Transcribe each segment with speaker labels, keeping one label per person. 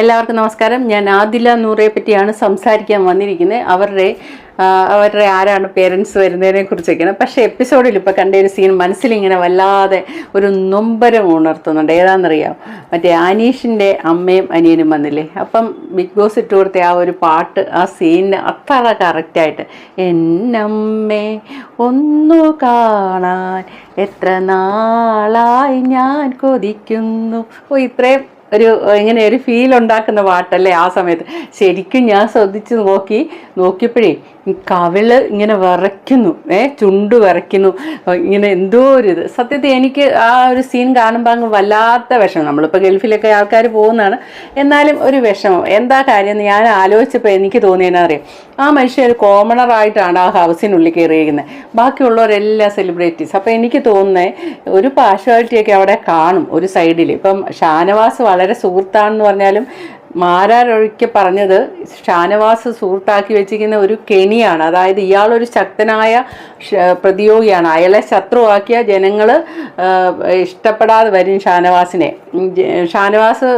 Speaker 1: എല്ലാവർക്കും നമസ്കാരം. ഞാൻ ആദില നൂറയെ പറ്റിയാണ് സംസാരിക്കാൻ വന്നിരിക്കുന്നത്. അവരുടെ അവരുടെ ആരാണ് പേരൻസ് വരുന്നതിനെ കുറിച്ചൊക്കെയാണ്. പക്ഷേ എപ്പിസോഡിൽ ഇപ്പോൾ കണ്ട ഒരു സീൻ മനസ്സിലിങ്ങനെ വല്ലാതെ ഒരു നൊമ്പരം ഉണർത്തുന്നുണ്ട്. ഏതാണെന്നറിയാം മറ്റേ അനീഷിന്റെ അമ്മയും അനിയനും വന്നില്ലേ? അപ്പം ബിഗ് ബോസ് ഇട്ട് കൊടുത്ത ആ ഒരു പാട്ട് ആ സീനിന് അത്ര കറക്റ്റായിട്ട് എന്നമ്മേ ഒന്നു കാണാൻ എത്ര നാളായി ഞാൻ കൊതിക്കുന്നു? ഓ ഇത്രയും ഒരു ഇങ്ങനെ ഒരു ഫീൽ ഉണ്ടാക്കുന്ന പാട്ടല്ലേ ആ സമയത്ത്. ശരിക്കും ഞാൻ ശ്രദ്ധിച്ച് നോക്കി നോക്കിയപ്പോഴേ കവിൾ ഇങ്ങനെ വിറയ്ക്കുന്നു ഏ ചുണ്ട് വിറയ്ക്കുന്നു. ഇങ്ങനെ എന്തോ ഒരു ഇത്. സത്യത്തിൽ എനിക്ക് ആ ഒരു സീൻ കാണുമ്പോൾ അങ്ങ് വല്ലാത്ത വിഷമം. നമ്മളിപ്പോൾ ഗൾഫിലൊക്കെ ആൾക്കാർ പോകുന്നതാണ്. എന്നാലും ഒരു വിഷമം. എന്താ കാര്യം എന്ന് ഞാൻ ആലോചിച്ചപ്പോൾ എനിക്ക് തോന്നിയെന്നാ അറിയാം ആ മനുഷ്യൻ ഒരു കോമണറായിട്ടാണ് ആ ഹൗസിനുള്ളിൽ കയറിയിരിക്കുന്നത്. ബാക്കിയുള്ളവരെല്ലാം സെലിബ്രിറ്റീസ് അപ്പോൾ എനിക്ക് തോന്നുന്നത് ഒരു പാഷ്വാലിറ്റിയൊക്കെ അവിടെ കാണും ഒരു സൈഡിൽ ഇപ്പം ഷാനവാസ് വളരെ സുഹൃത്താണെന്ന് പറഞ്ഞാലും മാരാരൊഴിക്കെ പറഞ്ഞത് ഷാനവാസ് സുഹൃത്താക്കി വെച്ചിരിക്കുന്ന ഒരു കെണിയാണ്. അതായത് ഇയാളൊരു ശക്തനായ പ്രതിയോഗിയാണ്. അയാളെ ശത്രുവാക്കിയ ജനങ്ങൾ ഇഷ്ടപ്പെടാതെ വരും ഷാനവാസിനെ. ഷാനവാസ്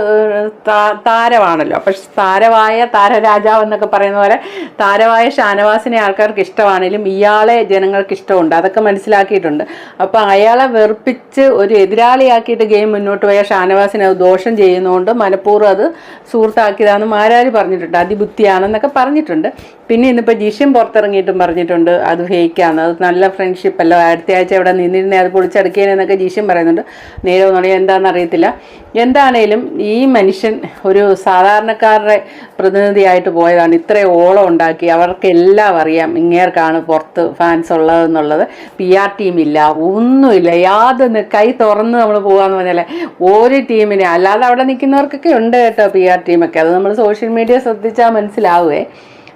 Speaker 1: താരമാണല്ലോ. അപ്പം താരമായ താരരാജാവ് എന്നൊക്കെ പറയുന്ന പോലെ താരമായ ഷാനവാസിനെ ആൾക്കാർക്ക് ഇഷ്ടമാണെങ്കിലും ഇയാളെ ജനങ്ങൾക്ക് ഇഷ്ടമുണ്ട്. അതൊക്കെ മനസ്സിലാക്കിയിട്ടുണ്ട്. അപ്പം അയാളെ വെറുപ്പിച്ച് ഒരു എതിരാളിയാക്കിയിട്ട് ഗെയിം മുന്നോട്ട് പോയ ഷാനവാസിനെ ദോഷം ചെയ്യുന്നതുകൊണ്ട് മനഃപൂർവം അത് സുഹൃത്താക്കിയതാണെന്ന് മാരാര് പറഞ്ഞിട്ടുണ്ട്? അതിബുദ്ധിയാണെന്നൊക്കെ പറഞ്ഞിട്ടുണ്ട്. പിന്നെ ഇന്നിപ്പോൾ ജിഷ്യം പുറത്തിറങ്ങിയിട്ടും പറഞ്ഞിട്ടുണ്ട് അത് ഫേക്കാണ് അത് നല്ല ഫ്രണ്ട്ഷിപ്പ് അല്ല. അടുത്ത ആഴ്ച അവിടെ നിന്നിരുന്നേ അത് പൊളിച്ചടക്കിയതെന്നൊക്കെ ജിഷ്യം പറയുന്നുണ്ട്. നേരെ നുണയോ എന്താണെന്ന് അറിയത്തില്ല എന്താണേലും ഈ മനുഷ്യൻ ഒരു സാധാരണക്കാരുടെ പ്രതിനിധിയായിട്ട് പോയതാണ്. ഇത്രയും ഓളം ഉണ്ടാക്കി അവർക്കെല്ലാം അറിയാം ഇങ്ങേർക്കാണ് പുറത്ത് ഫാൻസ് ഉള്ളതെന്നുള്ളത്. പി ആർ ടീമില്ല ഒന്നുമില്ല. യാതൊന്ന് കൈ തുറന്ന് നമ്മൾ പോകാന്ന് പറഞ്ഞാലേ ഒരു ടീമിനെ അല്ലാതെ അവിടെ നിൽക്കുന്നവർക്കൊക്കെ ഉണ്ട് കേട്ടോ പി ആർ ടീമൊക്കെ അത് നമ്മൾ സോഷ്യൽ മീഡിയ ശ്രദ്ധിച്ചാൽ മനസ്സിലാവുമേ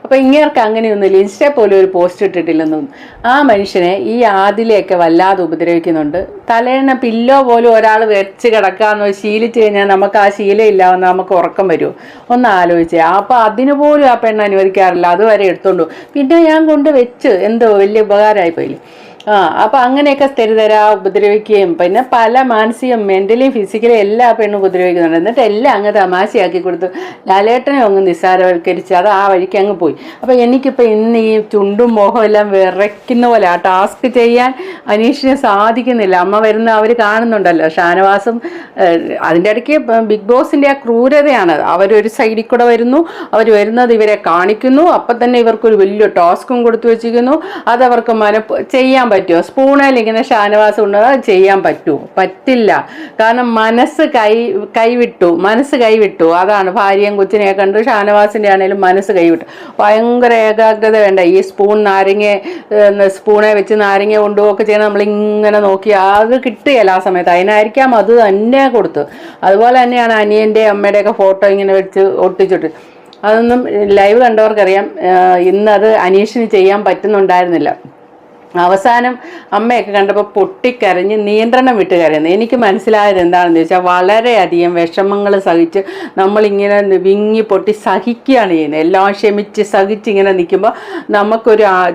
Speaker 1: അപ്പോൾ ഇങ്ങേർക്ക് അങ്ങനെയൊന്നുമില്ല. ഇൻസ്റ്റ പോലും ഒരു പോസ്റ്റ് ഇട്ടിട്ടില്ലെന്നും. ആ മനുഷ്യനെ ഈ ആദിലെയൊക്കെ വല്ലാതെ ഉപദ്രവിക്കുന്നുണ്ട്. തലേണ പില്ലോ പോലും ഒരാൾ വെച്ച് കിടക്കാന്ന് ശീലിച്ച് കഴിഞ്ഞാൽ നമുക്ക് ആ ശീലം ഇല്ലാന്ന് നമുക്ക് ഉറക്കം വരുമോ ഒന്ന് ആലോചിച്ചേ. അപ്പോൾ അതിന് പോലും ആ പെണ്ണ് അനുവദിക്കാറില്ല. അതുവരെ എടുത്തോണ്ടു പിന്നെ ഞാൻ കൊണ്ട് വെച്ച് എന്തോ വലിയ ഉപകാരമായി പോയില്ലേ ആ അപ്പം അങ്ങനെയൊക്കെ സ്ഥിരതര ഉപദ്രവിക്കുകയും. പിന്നെ പല മാനസികം മെന്റലിയും ഫിസിക്കലിയും എല്ലാ പെണ്ണും ഉപദ്രവിക്കുന്നുണ്ട്. എന്നിട്ട് എല്ലാം അങ്ങ് തമാശയാക്കി കൊടുത്തു. ലാലേട്ടനെ അങ്ങ് നിസ്സാരവൽക്കരിച്ച് അത് ആ വഴിക്ക് അങ്ങ് പോയി. അപ്പൊ എനിക്കിപ്പോൾ ഇന്ന് ഈ ചുണ്ടും മോഹവും എല്ലാം വിറയ്ക്കുന്ന പോലെ ആ ടാസ്ക് ചെയ്യാൻ അനീഷിനെ സാധിക്കുന്നില്ല. അമ്മ വരുന്ന അവർ കാണുന്നുണ്ടല്ലോ. ഷാനവാസും അതിന്റെ ഇടയ്ക്ക് ബിഗ് ബോസിന്റെ ആ ക്രൂരതയാണ്. അവരൊരു സൈഡിൽ കൂടെ വരുന്നു. അവർ വരുന്നത് ഇവരെ കാണിക്കുന്നു. അപ്പം തന്നെ ഇവർക്കൊരു വലിയ ടാസ്കും കൊടുത്തു വെച്ചിരിക്കുന്നു. അതവർക്ക് മനപ്പ് ചെയ്യാൻ പറ്റുമോ? സ്പൂണേൽ ഇങ്ങനെ ഷാനവാസം ഉണ്ടോ? അത് ചെയ്യാൻ പറ്റുമോ പറ്റില്ല. കാരണം മനസ്സ് കൈ കൈവിട്ടു. മനസ്സ് കൈവിട്ടു. അതാണ് ഭാര്യയും കൊച്ചിനെയൊക്കെ കണ്ടു. ഷാനവാസിന്റെ ആണെങ്കിലും മനസ്സ് കൈവിട്ടു. ഭയങ്കര ഏകാഗ്രത വേണ്ട? ഈ സ്പൂൺ നാരങ്ങ സ്പൂണെ വെച്ച് നാരങ്ങ കൊണ്ടുപോകൊക്കെ ചെയ്യണം നമ്മളിങ്ങനെ നോക്കി അത് കിട്ടുകയില്ല ആ സമയത്ത്. അതിനായിരിക്കാം അത് തന്നെ കൊടുത്തു. അതുപോലെ തന്നെയാണ് അനിയന്റെ അമ്മയുടെയൊക്കെ ഫോട്ടോ ഇങ്ങനെ വെച്ച് ഒട്ടിച്ചിട്ട്. അതൊന്നും ലൈവ് കണ്ടവർക്കറിയാം. ഇന്നത് അനീഷിന് ചെയ്യാൻ പറ്റുന്നുണ്ടായിരുന്നില്ല. അവസാനം അമ്മയൊക്കെ കണ്ടപ്പോൾ പൊട്ടിക്കരഞ്ഞ് നിയന്ത്രണം വിട്ട് കരയുന്നു എനിക്ക് മനസ്സിലായത് എന്താണെന്ന് ചോദിച്ചാൽ വളരെയധികം വിഷമങ്ങൾ സഹിച്ച് നമ്മളിങ്ങനെ വിങ്ങി പൊട്ടി സഹിക്കുകയാണ് ചെയ്യുന്നത്. എല്ലാം ക്ഷമിച്ച് സഹിച്ച് ഇങ്ങനെ നിൽക്കുമ്പോൾ നമുക്കൊരു ആ-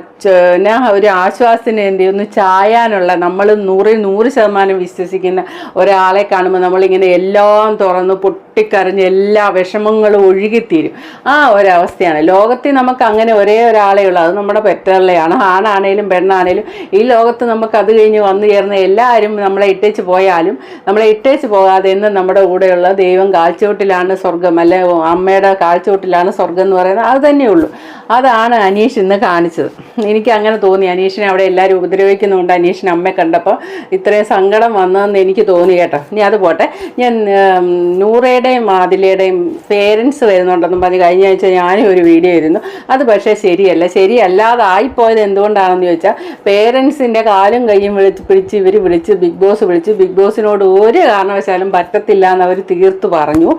Speaker 1: ഒരു ആശ്വാസത്തിന് വേണ്ടി ഒന്ന് ചായാനുള്ള നമ്മൾ നൂറിൽ നൂറ് ശതമാനം വിശ്വസിക്കുന്ന ഒരാളെ കാണുമ്പോൾ നമ്മളിങ്ങനെ എല്ലാം തുറന്ന് പൊട്ടിക്കരഞ്ഞ് എല്ലാ വിഷമങ്ങളും ഒഴുകിത്തീരും. ആ ഒരവസ്ഥയാണ്. ലോകത്തിൽ നമുക്ക് അങ്ങനെ ഒരേ ഒരാളേ ഉള്ളൂ. അത് നമ്മുടെ പെറ്ററിലെയാണ് ആണാണേലും പെണ്ണാണേലും ഈ ലോകത്ത് നമുക്ക് അത് കഴിഞ്ഞ് വന്നു ചേർന്ന എല്ലാവരും നമ്മളെ ഇട്ടേച്ച് പോയാലും നമ്മളെ ഇട്ടേച്ച് പോകാതെ എന്ന് നമ്മുടെ കൂടെയുള്ള ദൈവം കാഴ്ചവട്ടിലാണ് സ്വർഗം അല്ലെ അമ്മയുടെ കാഴ്ചവട്ടിലാണ് സ്വർഗം എന്ന് പറയുന്നത്. അത് തന്നെയുള്ളൂ അതാണ് അനീഷ് ഇന്ന് കാണിച്ചത്. എനിക്ക് അങ്ങനെ തോന്നി. അനീഷിനെ അവിടെ എല്ലാവരും ഉപദ്രവിക്കുന്നുണ്ട്. അനീഷിന് അമ്മയെ കണ്ടപ്പോൾ ഇത്രയും സങ്കടം വന്നതെന്ന് എനിക്ക് തോന്നി കേട്ടോ. ഇനി അത് പോട്ടെ. ഞാൻ നൂറയുടെയും ആദിലയുടെയും പേരൻസ് വരുന്നുണ്ടെന്നും പറഞ്ഞ് കഴിഞ്ഞ ആഴ്ച ഞാനും ഒരു വീഡിയോ ഇരുന്നു അത് പക്ഷേ ശരിയല്ല. ശരിയല്ലാതായിപ്പോയത് എന്തുകൊണ്ടാണെന്ന് ചോദിച്ചാൽ പേരൻസിന്റെ കാലും കൈയും വിളിച്ച് പിടിച്ച് ഇവർ വിളിച്ച് ബിഗ് ബോസ് വിളിച്ച് ബിഗ് ബോസിനോട് ഒരു കാരണവശാലും പറ്റത്തില്ല എന്ന് അവർ തീർത്ത് പറഞ്ഞു.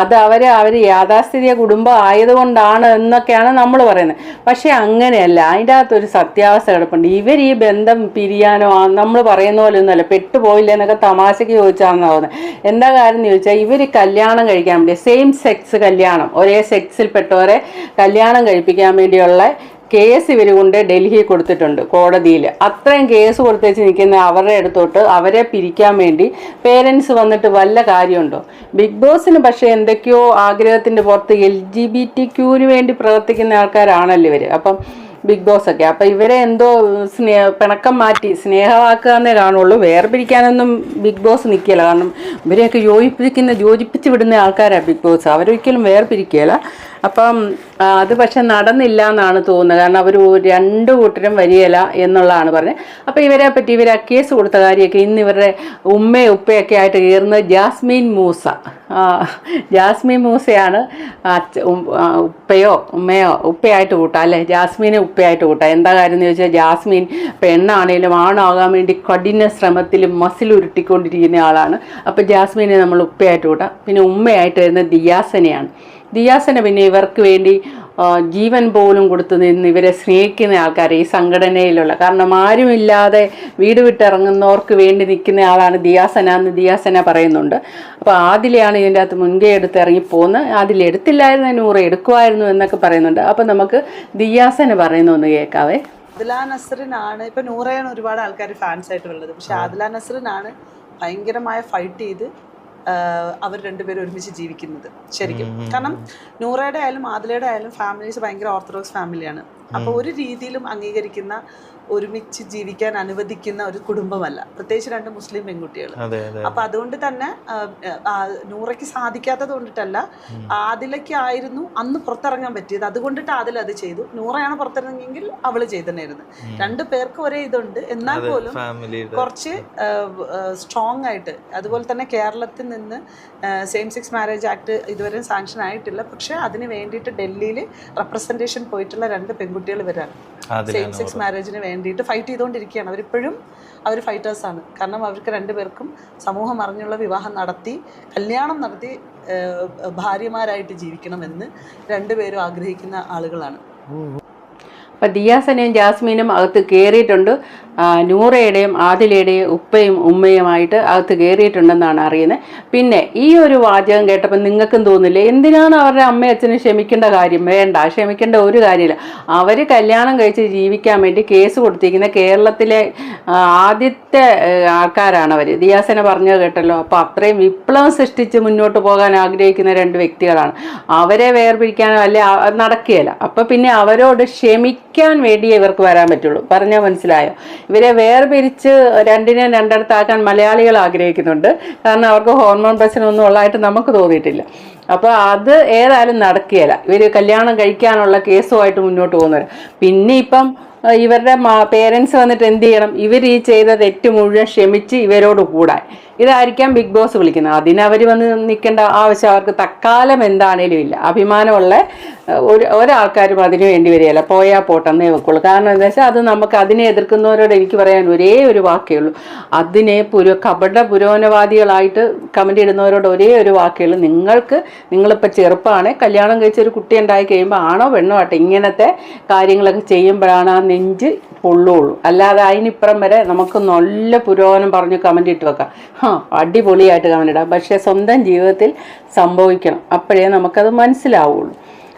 Speaker 1: അത് അവർ അവർ യാഥാസ്ഥിതിക കുടുംബം ആയതുകൊണ്ടാണ് എന്നൊക്കെയാണ് നമ്മൾ പറയുന്നത്. പക്ഷേ അങ്ങനെയല്ല. അതിന്റെ അകത്തൊരു സത്യാവസ്ഥ കിടപ്പുണ്ട്. ഇവർ ഈ ബന്ധം പിരിയാനോ നമ്മൾ പറയുന്ന പോലെ ഒന്നുമല്ല പെട്ടുപോയില്ല എന്നൊക്കെ തമാശയ്ക്ക് ചോദിച്ചാണെന്ന് തോന്നുന്നത്. എന്താ കാര്യം എന്ന് ചോദിച്ചാൽ ഇവർ കല്യാണം കഴിക്കാൻ വേണ്ടി സെയിം സെക്സ് കല്യാണം ഒരേ സെക്സിൽ പെട്ടവരെ കല്യാണം കഴിപ്പിക്കാൻ വേണ്ടിയുള്ള കേസ് ഇവർ കൊണ്ട് ഡൽഹി കൊടുത്തിട്ടുണ്ട് കോടതിയിൽ. അത്രയും കേസ് കൊടുത്തേച്ച് നിൽക്കുന്ന അവരുടെ അടുത്തോട്ട് അവരെ പിരിക്കാൻ വേണ്ടി പേരൻസ് വന്നിട്ട് വല്ല കാര്യമുണ്ടോ? ബിഗ് ബോസിന് പക്ഷേ എന്തൊക്കെയോ ആഗ്രഹത്തിന്റെ പുറത്ത് എൽ ജി ബി ടി ക്യൂവിന് വേണ്ടി പ്രവർത്തിക്കുന്ന ആൾക്കാരാണല്ലോ ഇവർ അപ്പം ബിഗ് ബോസ് ഒക്കെ. അപ്പം ഇവരെ എന്തോ സ്നേഹ പിണക്കം മാറ്റി സ്നേഹമാക്കുക എന്നേ കാണുള്ളൂ. വേർപിരിക്കാനൊന്നും ബിഗ് ബോസ് നിൽക്കില്ല കാരണം ഇവരെയൊക്കെ യോജിപ്പിക്കുന്ന യോജിപ്പിച്ച് വിടുന്ന ആൾക്കാരാണ് ബിഗ് ബോസ് അവരൊരിക്കലും വേർപിരിക്കുകയില്ല. അപ്പം അത് പക്ഷെ നടന്നില്ല എന്നാണ് തോന്നുന്നത്. കാരണം അവർ രണ്ട് കൂട്ടരും വരികയില്ല എന്നുള്ളതാണ് പറഞ്ഞത്. അപ്പോൾ ഇവരെ പറ്റി ഇവരെ കേസ് കൊടുത്ത കാര്യമൊക്കെ ഇന്ന് ഇവരുടെ ഉമ്മയും ഉപ്പയൊക്കെ ആയിട്ട് കയറുന്നത് ജാസ്മിൻ മൂസ. ജാസ്മിൻ മൂസയാണ് ഉപ്പയോ ഉമ്മയോ ഉപ്പയായിട്ട് കൂട്ടാം അല്ലേ? ജാസ്മിനെ ഉപ്പയായിട്ട് കൂട്ടാം. എന്താ കാര്യം എന്ന് ചോദിച്ചാൽ ജാസ്മിൻ പെണ്ണാണേലും ആണാകാൻ വേണ്ടി കഠിന ശ്രമത്തിൽ മസിൽ ഉരുട്ടിക്കൊണ്ടിരിക്കുന്ന ആളാണ്. അപ്പോൾ ജാസ്മിനെ നമ്മൾ ഉപ്പയായിട്ട് കൂട്ടാം. പിന്നെ ഉമ്മയായിട്ട് വരുന്നത് ദിയാസനെയാണ്. ദിയാസന പിന്നെ ഇവർക്ക് വേണ്ടി ജീവൻ പോലും കൊടുത്തു നിന്ന് ഇവരെ സ്നേഹിക്കുന്ന ആൾക്കാർ ഈ സംഘടനയിലുള്ള. കാരണം ആരുമില്ലാതെ വീട് വിട്ടിറങ്ങുന്നവർക്ക് വേണ്ടി നിൽക്കുന്ന ആളാണ് ദിയാസന എന്ന് ദിയാസന പറയുന്നുണ്ട്. അപ്പോൾ ആദിലെയാണ് ഇതിന്റെ അകത്ത് മുൻകൈ എടുത്ത് ആദിൽ എടുത്തില്ലായിരുന്നു നൂറ് എടുക്കുമായിരുന്നു എന്നൊക്കെ പറയുന്നുണ്ട്. അപ്പോൾ നമുക്ക് ദിയാസന പറയുന്ന ഒന്ന് കേൾക്കാവേ.
Speaker 2: ആദില നസറിനാണ് ഇപ്പം നൂറയാണ് ഒരുപാട് ആൾക്കാർ ഫാൻസ് ആയിട്ടുള്ളത്. പക്ഷേ ആദില നസറിനാണ് ഭയങ്കരമായ ഫൈറ്റ് ചെയ്ത് അവർ രണ്ടുപേരും ഒരുമിച്ച് ജീവിക്കുന്നത്. ശരിക്കും. കാരണം നൂറയുടെ ആയാലും ആദിലയുടെ ആയാലും ഫാമിലീസ് ഭയങ്കര ഓർത്തഡോക്സ് ഫാമിലിയാണ്. അപ്പൊ ഒരു രീതിയിലും അംഗീകരിക്കുന്ന ഒരുമിച്ച് ജീവിക്കാൻ അനുവദിക്കുന്ന ഒരു കുടുംബമല്ല. പ്രത്യേകിച്ച് രണ്ട് മുസ്ലിം പെൺകുട്ടികൾ. അപ്പൊ അതുകൊണ്ട് തന്നെ നൂറയ്ക്ക് സാധിക്കാത്തത് കൊണ്ടിട്ടല്ല. ആദിലയ്ക്കായിരുന്നു അന്ന് പുറത്തിറങ്ങാൻ പറ്റിയത്. അതുകൊണ്ടിട്ട് ആദില അത് ചെയ്തു. നൂറയാണ് പുറത്തിറങ്ങിയെങ്കിൽ അവൾ ചെയ്തന്നായിരുന്നു രണ്ടു പേർക്ക് ഒരേ ഇതുണ്ട്. എന്നാൽ പോലും കുറച്ച് സ്ട്രോങ് ആയിട്ട് അതുപോലെ തന്നെ കേരളത്തിൽ നിന്ന് സെയിം സെക്സ് മാരേജ് ആക്ട് ഇതുവരെ സാങ്ഷൻ ആയിട്ടില്ല. പക്ഷെ അതിന് വേണ്ടിയിട്ട് ഡൽഹിയിൽ റെപ്രസെന്റേഷൻ പോയിട്ടുള്ള രണ്ട് പെൺകുട്ടികൾ വരാൻ സെയിം സെക്സ് മാരേജിന് വേണ്ടിയിട്ട് ഫൈറ്റ് ചെയ്തുകൊണ്ടിരിക്കുകയാണ്. അവരിപ്പോഴും അവർ ഫൈറ്റേഴ്സാണ് കാരണം അവർക്ക് രണ്ടുപേർക്കും സമൂഹം അറിഞ്ഞുള്ള വിവാഹം നടത്തി കല്യാണം നടത്തി ഭാര്യമാരായിട്ട് ജീവിക്കണമെന്ന് രണ്ടുപേരും ആഗ്രഹിക്കുന്ന ആളുകളാണ്.
Speaker 1: അപ്പം ദിയാസനയും ജാസ്മീനും അകത്ത് കയറിയിട്ടുണ്ട് നൂറയുടെയും ആദിലയുടെയും ഉപ്പയും ഉമ്മയുമായിട്ട് അകത്ത് കയറിയിട്ടുണ്ടെന്നാണ് അറിയുന്നത്. പിന്നെ ഈ ഒരു വാചകം കേട്ടപ്പോൾ നിങ്ങൾക്കും തോന്നില്ലേ എന്തിനാണ് അവരുടെ അമ്മയും അച്ഛനും ക്ഷമിക്കേണ്ട കാര്യം? വേണ്ട ക്ഷമിക്കേണ്ട ഒരു കാര്യമില്ല. അവർ കല്യാണം കഴിച്ച് ജീവിക്കാൻ വേണ്ടി കേസ് കൊടുത്തിരിക്കുന്ന കേരളത്തിലെ ആദ്യത്തെ ആൾക്കാരാണ് അവർ ദിയാസന പറഞ്ഞത് കേട്ടല്ലോ. അപ്പോൾ അത്രയും വിപ്ലവം സൃഷ്ടിച്ച് മുന്നോട്ട് പോകാൻ ആഗ്രഹിക്കുന്ന രണ്ട് വ്യക്തികളാണ്. അവരെ വേർപിരിക്കാനോ അല്ലെ നടക്കുകയല്ല. അപ്പോൾ പിന്നെ അവരോട് ക്ഷമിക്കാൻ വേണ്ടിയേ ഇവർക്ക് വരാൻ പറ്റുള്ളൂ. പറഞ്ഞാൽ മനസ്സിലായോ? ഇവരെ വേർപിരിച്ച് രണ്ടിനെ രണ്ടിടത്താക്കാൻ മലയാളികൾ ആഗ്രഹിക്കുന്നുണ്ട്. കാരണം അവർക്ക് ഹോർമോൺ പ്രശ്നമൊന്നും ഉള്ളതായിട്ട് നമുക്ക് തോന്നിയിട്ടില്ല. അപ്പോൾ അത് ഏതായാലും നടക്കുകയില്ല. ഇവർ കല്യാണം കഴിക്കാനുള്ള കേസുമായിട്ട് മുന്നോട്ട് പോകുന്നവർ പിന്നെ ഇപ്പം ഇവരുടെ പേരൻസ് വന്നിട്ട് എന്ത് ചെയ്യണം? ഇവർ ഈ ചെയ്ത തെറ്റ് മുഴുവൻ ക്ഷമിച്ച് ഇവരോട് കൂടാൻ. ഇതായിരിക്കാം ബിഗ് ബോസ് വിളിക്കുന്നത്. അതിനവർ വന്ന് നിൽക്കേണ്ട ആവശ്യം അവർക്ക് തക്കാലം എന്താണേലും ഇല്ല. അഭിമാനമുള്ള ഒരു ഒരാൾക്കാരും അതിനു വേണ്ടി വരികയില്ല. പോയാൽ പോട്ടെന്നേ വെക്കുള്ളൂ. കാരണം എന്താ വെച്ചാൽ അത് നമുക്ക് അതിനെ എതിർക്കുന്നവരോട് എനിക്ക് പറയാൻ ഒരേ ഒരു വാക്കേ ഉള്ളൂ. അതിനെ പുര കപട പുരോഗമനവാദികളായിട്ട് കമന്റ് ഇടുന്നവരോട് ഒരേ ഒരു വാക്കേ ഉള്ളൂ. നിങ്ങൾക്ക് നിങ്ങളിപ്പോൾ ചെറുപ്പമാണ് കല്യാണം കഴിച്ച ഒരു കുട്ടി ഉണ്ടായി കഴിയുമ്പോൾ ആണോ പെണ്ണോ ആട്ടെ ഇങ്ങനത്തെ കാര്യങ്ങളൊക്കെ ചെയ്യുമ്പോഴാണ് ആ നെഞ്ച് പൊള്ളുള്ളൂ. അല്ലാതെ അതിനിപ്പുറം വരെ നമുക്ക് നല്ല പുരോഗമനം പറഞ്ഞ് കമന്റ് ഇട്ട് വെക്കാം. ആ അടിപൊളിയായിട്ട് കമന്റ് ഇടാം. പക്ഷേ സ്വന്തം ജീവിതത്തിൽ സംഭവിക്കണം. അപ്പോഴേ നമുക്കത് മനസ്സിലാവുള്ളൂ.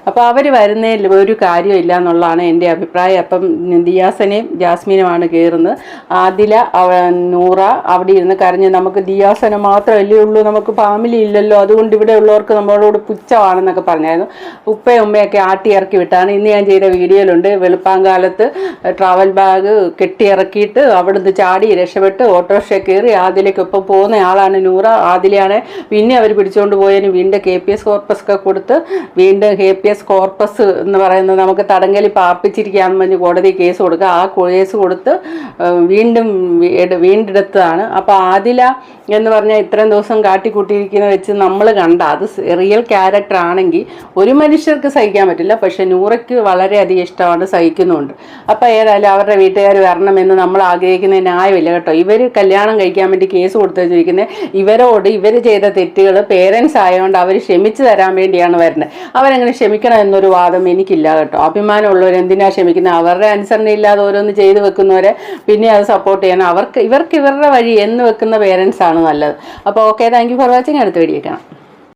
Speaker 1: അപ്പോൾ അവർ വരുന്നതിൽ ഒരു കാര്യമില്ല എന്നുള്ളതാണ് എന്റെ അഭിപ്രായം. അപ്പം ദിയാസനെയും ജാസ്മിനുമാണ് കയറുന്നത്. ആദില നൂറ അവിടെ ഇരുന്ന് കരഞ്ഞ് നമുക്ക് ദിയാസന മാത്രമല്ലേ ഉള്ളൂ നമുക്ക് ഫാമിലി ഇല്ലല്ലോ. അതുകൊണ്ട് ഇവിടെ ഉള്ളവർക്ക് നമ്മളോട് പുച്ഛമാണെന്നൊക്കെ പറഞ്ഞായിരുന്നു. ഉപ്പയും ഉമ്മയൊക്കെ ആട്ടി ഇറക്കി വിട്ടാണ്. ഇന്ന് ഞാൻ ചെയ്ത വീഡിയോയിലുണ്ട്. വെളുപ്പാങ്കാലത്ത് ട്രാവൽ ബാഗ് കെട്ടിയിറക്കിയിട്ട് അവിടുന്ന് ചാടി രക്ഷപ്പെട്ട് ഓട്ടോറിക്ഷ കയറി ആദിലേക്കൊപ്പം പോകുന്ന ആളാണ് നൂറ. ആദിലയാണ് പിന്നെ അവർ പിടിച്ചുകൊണ്ട് പോയതിന് വീണ്ടും കെ പി എസ് കോർപ്പസ് ഒക്കെ കൊടുത്ത് വീണ്ടും കെ പി എസ് കോർപ്പസ് എന്ന് പറയുന്നത് നമുക്ക് തടങ്കലി പാർപ്പിച്ചിരിക്കാന്ന് പറഞ്ഞ് കോടതി കേസ് കൊടുക്കുക. ആ കേസ് കൊടുത്ത് വീണ്ടും വീണ്ടെടുത്തതാണ്. അപ്പോൾ ആദില എന്ന് പറഞ്ഞാൽ ഇത്രയും ദിവസം കാട്ടിക്കൂട്ടിയിരിക്കുന്ന വെച്ച് നമ്മൾ കണ്ട അത് റിയൽ ക്യാരക്ടർ ആണെങ്കിൽ ഒരു മനുഷ്യർക്ക് സഹിക്കാൻ പറ്റില്ല. പക്ഷെ നൂറയ്ക്ക് വളരെയധികം ഇഷ്ടമാണ് സഹിക്കുന്നുണ്ട്. അപ്പോൾ ഏതായാലും അവരുടെ വീട്ടുകാർ വരണമെന്ന് നമ്മൾ ആഗ്രഹിക്കുന്ന ന്യായമില്ല കേട്ടോ. ഇവർ കല്യാണം കഴിക്കാൻ വേണ്ടി കേസ് കൊടുത്തു വെച്ചിരിക്കുന്നത് ഇവരോട് ഇവർ ചെയ്ത തെറ്റുകൾ പേരൻസ് ആയതുകൊണ്ട് അവർ ക്ഷമിച്ചു തരാൻ വേണ്ടിയാണ് വരുന്നത് അവരെങ്ങനെ ക്ഷമിക്കണം എന്നൊരു വാദം എനിക്കില്ല കേട്ടോ. അഭിമാനമുള്ളവർ എന്തിനാ ക്ഷമിക്കുന്നത് അവരുടെ അനുസരണയില്ലാതെ ഓരോന്ന് ചെയ്തു വെക്കുന്നവരെ പിന്നെ അത് സപ്പോർട്ട് ചെയ്യണം. അവർക്ക് ഇവർക്ക് ഇവരുടെ വഴി എന്ന് വെക്കുന്ന പേരൻസ് ആണ് നല്ലത്. അപ്പോൾ okay thank you for watching അടുത്ത വീഡിയോ കാണാം.